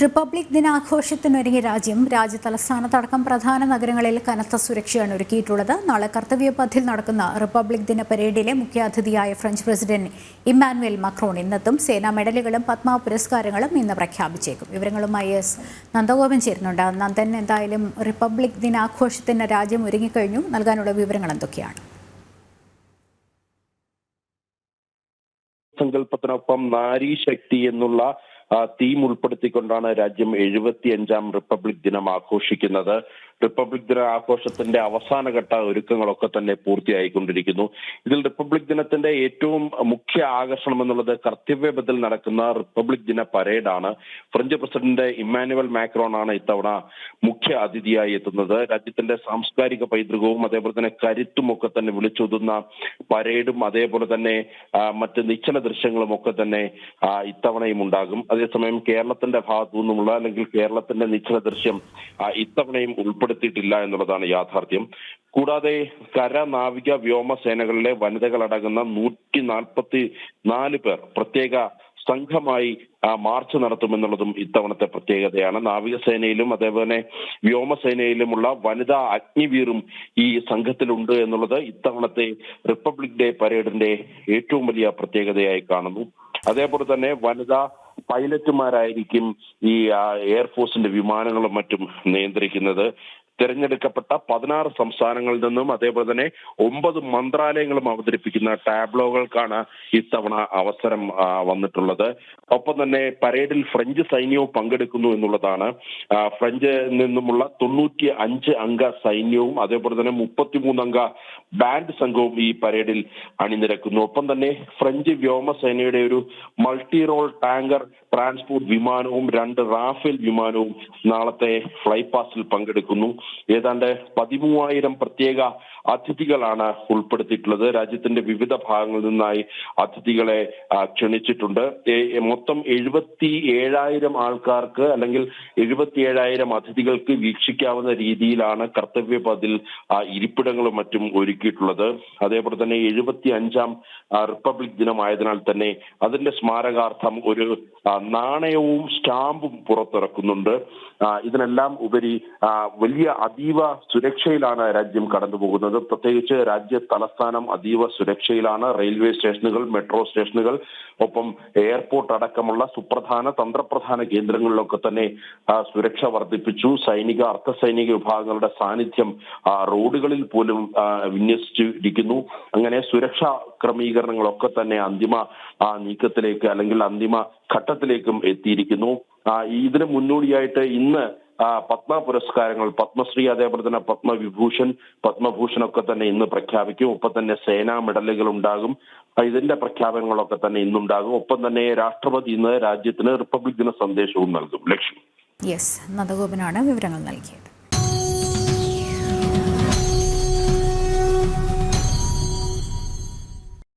Republic ദിനാഘോഷത്തിനൊരുങ്ങിയ രാജ്യം രാജ്യ തലസ്ഥാനത്തടക്കം പ്രധാന നഗരങ്ങളിൽ കനത്ത സുരക്ഷയാണ് ഒരുക്കിയിട്ടുള്ളത്. നാളെ കർത്തവ്യപഥിൽ നടക്കുന്ന റിപ്പബ്ലിക് ദിന പരേഡിലെ മുഖ്യാതിഥിയായ ഫ്രഞ്ച് പ്രസിഡന്റ് ഇമ്മാനുവൽ മക്രോൺ ഇന്നെത്തും. സേനാ മെഡലുകളും പത്മ പുരസ്കാരങ്ങളും ഇന്ന് പ്രഖ്യാപിച്ചേക്കും. വിവരങ്ങളുമായി എസ് നന്ദഗോപൻ ചേരുന്നുണ്ട്. നന്ദൻ എന്തായാലും റിപ്പബ്ലിക് ദിനാഘോഷത്തിന് രാജ്യം ഒരുങ്ങിക്കഴിഞ്ഞു. നൽകാനുള്ള വിവരങ്ങൾ എന്തൊക്കെയാണ്? സങ്കല്പത്തിനൊപ്പം നാരി ശക്തി എന്നുള്ള തീം ഉൾപ്പെടുത്തിക്കൊണ്ടാണ് രാജ്യം എഴുപത്തിയഞ്ചാം റിപ്പബ്ലിക് ദിനം ആഘോഷിക്കുന്നത്. റിപ്പബ്ലിക് ദിന ആഘോഷത്തിന്റെ അവസാന അവസാനഘട്ട ഒരുക്കങ്ങളൊക്കെ തന്നെ പൂർത്തിയായിക്കൊണ്ടിരിക്കുന്നു. ഇതിൽ റിപ്പബ്ലിക് ദിനത്തിന്റെ ഏറ്റവും മുഖ്യ ആകർഷണം എന്നുള്ളത് കർത്തവ്യപഥത്തിൽ നടക്കുന്ന റിപ്പബ്ലിക് ദിന പരേഡാണ് ഫ്രഞ്ച് പ്രസിഡന്റ് ഇമ്മാനുവൽ മാക്രോൺ ആണ് ഇത്തവണ മുഖ്യ അതിഥിയായി എത്തുന്നത്. രാജ്യത്തിന്റെ സാംസ്കാരിക പൈതൃകവും അതേപോലെ തന്നെ കരുത്തും ഒക്കെ തന്നെ വിളിച്ചൊതുന്ന പരേഡും അതേപോലെ തന്നെ മറ്റ് നിശ്ചല ദൃശ്യങ്ങളും ഒക്കെ തന്നെ ഇത്തവണയും ഉണ്ടാകും. അതേസമയം കേരളത്തിന്റെ ഭാഗത്തു നിന്നുമുള്ള അല്ലെങ്കിൽ കേരളത്തിന്റെ നിശ്ചല ദൃശ്യം ഇത്തവണയും ഇത്തവണയും ഉൾപ്പെടുത്തിയിട്ടില്ല എന്നുള്ളതാണ് യാഥാർത്ഥ്യം. കൂടാതെ കര നാവിക വ്യോമസേനകളിലെ വനിതകളടങ്ങുന്ന നൂറ്റി നാൽപ്പത്തി നാല് പേർ പ്രത്യേക സംഘമായി മാർച്ച് നടത്തുമെന്നുള്ളതും ഇത്തവണത്തെ പ്രത്യേകതയാണ്. നാവികസേനയിലും അതേപോലെ വ്യോമസേനയിലുമുള്ള വനിതാ അഗ്നിവീറും ഈ സംഘത്തിലുണ്ട് എന്നുള്ളത് ഇത്തവണത്തെ റിപ്പബ്ലിക് ഡേ പരേഡിന്റെ ഏറ്റവും വലിയ പ്രത്യേകതയായി കാണുന്നു. അതേപോലെ തന്നെ വനിതാ പൈലറ്റുമാരായിരിക്കും ഈ എയർഫോഴ്സിന്റെ വിമാനങ്ങളും മറ്റും നിയന്ത്രിക്കുന്നത്. തിരഞ്ഞെടുക്കപ്പെട്ട പതിനാറ് സംസ്ഥാനങ്ങളിൽ നിന്നും അതേപോലെ തന്നെ ഒമ്പത് മന്ത്രാലയങ്ങളും അവതരിപ്പിക്കുന്ന ടാബ്ലോകൾക്കാണ് ഇത്തവണ അവസരം വന്നിട്ടുള്ളത്. ഒപ്പം തന്നെ പരേഡിൽ ഫ്രഞ്ച് സൈന്യവും പങ്കെടുക്കുന്നു എന്നുള്ളതാണ്. ഫ്രഞ്ച് നിന്നുമുള്ള തൊണ്ണൂറ്റി അഞ്ച് അംഗ സൈന്യവും അതേപോലെ തന്നെ മുപ്പത്തിമൂന്നംഗ ബാൻഡ് സംഘവും ഈ പരേഡിൽ അണിനിരക്കുന്നു. ഒപ്പം തന്നെ ഫ്രഞ്ച് വ്യോമസേനയുടെ ഒരു മൾട്ടി റോൾ ടാങ്കർ ട്രാൻസ്പോർട്ട് വിമാനവും രണ്ട് റാഫേൽ വിമാനവും നാളത്തെ ഫ്ലൈ പാസ്റ്റിൽ പങ്കെടുക്കുന്നു. ഏതാണ്ട് പതിമൂവായിരം പ്രത്യേക അതിഥികളാണ് ഉൾപ്പെടുത്തിയിട്ടുള്ളത്. രാജ്യത്തിന്റെ വിവിധ ഭാഗങ്ങളിൽ നിന്നായി അതിഥികളെ ക്ഷണിച്ചിട്ടുണ്ട്. മൊത്തം എഴുപത്തി ഏഴായിരം ആൾക്കാർക്ക് അല്ലെങ്കിൽ എഴുപത്തി ഏഴായിരം അതിഥികൾക്ക് വീക്ഷിക്കാവുന്ന രീതിയിലാണ് കർത്തവ്യപഥിൽ ഇരിപ്പിടങ്ങളും മറ്റും ഒരുക്കിയിട്ടുള്ളത്. അതേപോലെ തന്നെ എഴുപത്തി അഞ്ചാം റിപ്പബ്ലിക് ദിനമായതിനാൽ തന്നെ അതിന്റെ സ്മാരകാർത്ഥം ഒരു നാണയവും സ്റ്റാമ്പും പുറത്തിറക്കുന്നുണ്ട്. ഇതിനെല്ലാം ഉപരി ആ, അതീവ സുരക്ഷയിലാണ് രാജ്യം കടന്നുപോകുന്നത്. പ്രത്യേകിച്ച് രാജ്യ തലസ്ഥാനം അതീവ സുരക്ഷയിലാണ്. റെയിൽവേ സ്റ്റേഷനുകൾ മെട്രോ സ്റ്റേഷനുകൾ ഒപ്പം എയർപോർട്ട് അടക്കമുള്ള സുപ്രധാന തന്ത്രപ്രധാന കേന്ദ്രങ്ങളിലൊക്കെ തന്നെ സുരക്ഷ വർദ്ധിപ്പിച്ചു. സൈനിക അർദ്ധ സൈനിക വിഭാഗങ്ങളുടെ സാന്നിധ്യം റോഡുകളിൽ പോലും വിന്യസിച്ചിരിക്കുന്നു. അങ്ങനെ സുരക്ഷാ ക്രമീകരണങ്ങളൊക്കെ തന്നെ അന്തിമ നീക്കത്തിലേക്ക് അല്ലെങ്കിൽ അന്തിമ ഘട്ടത്തിലേക്കും എത്തിയിരിക്കുന്നു. ഇതിന് മുന്നോടിയായിട്ട് ഇന്ന് പത്മ പുരസ്കാരങ്ങൾ പത്മശ്രീ അതേപോലെ തന്നെ പത്മവിഭൂഷൺ പത്മഭൂഷൺ ഒക്കെ തന്നെ ഇന്ന് പ്രഖ്യാപിക്കും. ഒപ്പം തന്നെ സേനാ മെഡലുകൾ ഉണ്ടാകും. ഇതിന്റെ പ്രഖ്യാപനങ്ങളൊക്കെ തന്നെ ഇന്നുണ്ടാകും. ഒപ്പം തന്നെ രാഷ്ട്രപതി ഇന്ന് രാജ്യത്തിന് റിപ്പബ്ലിക് ദിന സന്ദേശവും നൽകും. ലക്ഷ്യം യെസ് നന്ദഗോപനാണ് വിവരങ്ങൾ നൽകിയത്.